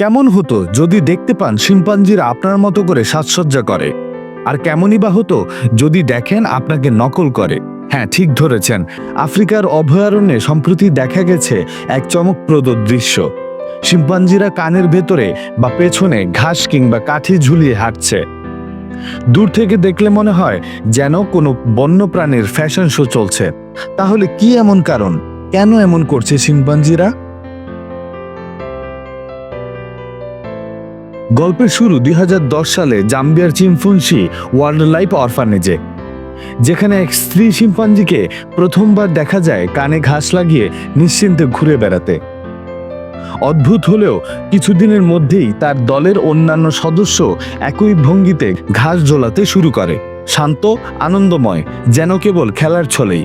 কেমন হতো যদি দেখতে পান শিম্পাঞ্জিরা আপনার মতো করে সাজসজ্জা করে? আর কেমনই বা হতো যদি দেখেন আপনাকে নকল করে? হ্যাঁ ঠিক ধরেছেন। আফ্রিকার অভয়ারণ্যে সম্প্রতি দেখা গেছে এক চমকপ্রদ দৃশ্য। শিম্পাঞ্জিরা কানের ভেতরে বা পেছনে ঘাস কিংবা কাঠি ঝুলিয়ে হাঁটছে। দূর থেকে দেখলে মনে হয় যেন কোনো বন্যপ্রাণীর ফ্যাশন শো চলছে। তাহলে কি এমন কারণ? কেন এমন করছে শিম্পাঞ্জিরা? গল্পের শুরু দুই হাজার দশ সালে জাম্বিয়ার চিমফুনসি ওয়াইল্ড লাইফ অরফানেজে, যেখানে এক স্ত্রী শিম্পাঞ্জিকে প্রথমবার দেখা যায় কানে ঘাস লাগিয়ে নিশ্চিন্তে ঘুরে বেড়াতে। অদ্ভুত হলেও কিছুদিনের মধ্যেই তার দলের অন্যান্য সদস্য একই ভঙ্গিতে ঘাস ঝোলাতে শুরু করে, শান্ত, আনন্দময়, যেন কেবল খেলার ছলেই।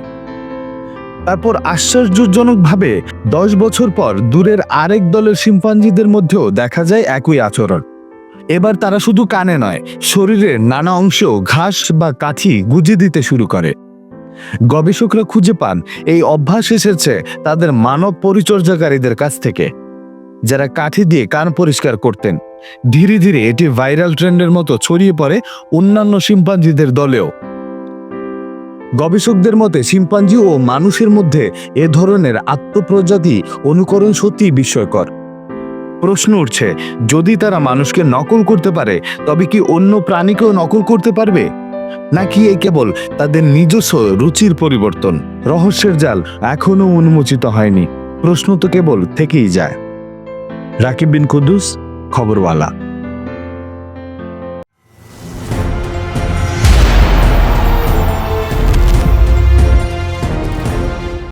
তারপর আশ্চর্যজনকভাবে দশ বছর পর দূরের আরেক দলের শিম্পাঞ্জিদের মধ্যেও দেখা যায় একই আচরণ। এবার তারা শুধু কানে নয় শরীরের নানা অংশ ঘাস বা কাঠি গুজে দিতে শুরু করে। গবেষকরা খুঁজে পান, এই অভ্যাস এসেছে তাদের মানব পরিচর্যাকারীদের কাছ থেকে। যারা কাঠি দিয়ে কান পরিষ্কার করতেন, ধীরে ধীরে এটি ভাইরাল ট্রেন্ডের মতো ছড়িয়ে পড়ে অন্যান্য শিম্পাঞ্জিদের দলেও। গবেষকদের মতে, শিম্পাঞ্জি ও মানুষের মধ্যে এ ধরনের আত্মপ্রজাতি অনুকরণ সত্যিই বিস্ময়কর। প্রশ্ন উঠছে, যদি তারা মানুষকে নকল করতে পারে, তবে কি অন্য প্রাণীকেও নকল করতে পারবে? নাকি এই কেবল তাদের নিজস্ব রুচির পরিবর্তন? রহস্যের জাল এখনও উন্মোচিত হয়নি। প্রশ্ন তো কেবল থেকেই যায়। রাকিব বিন কুদ্দুস, খবরওয়ালা।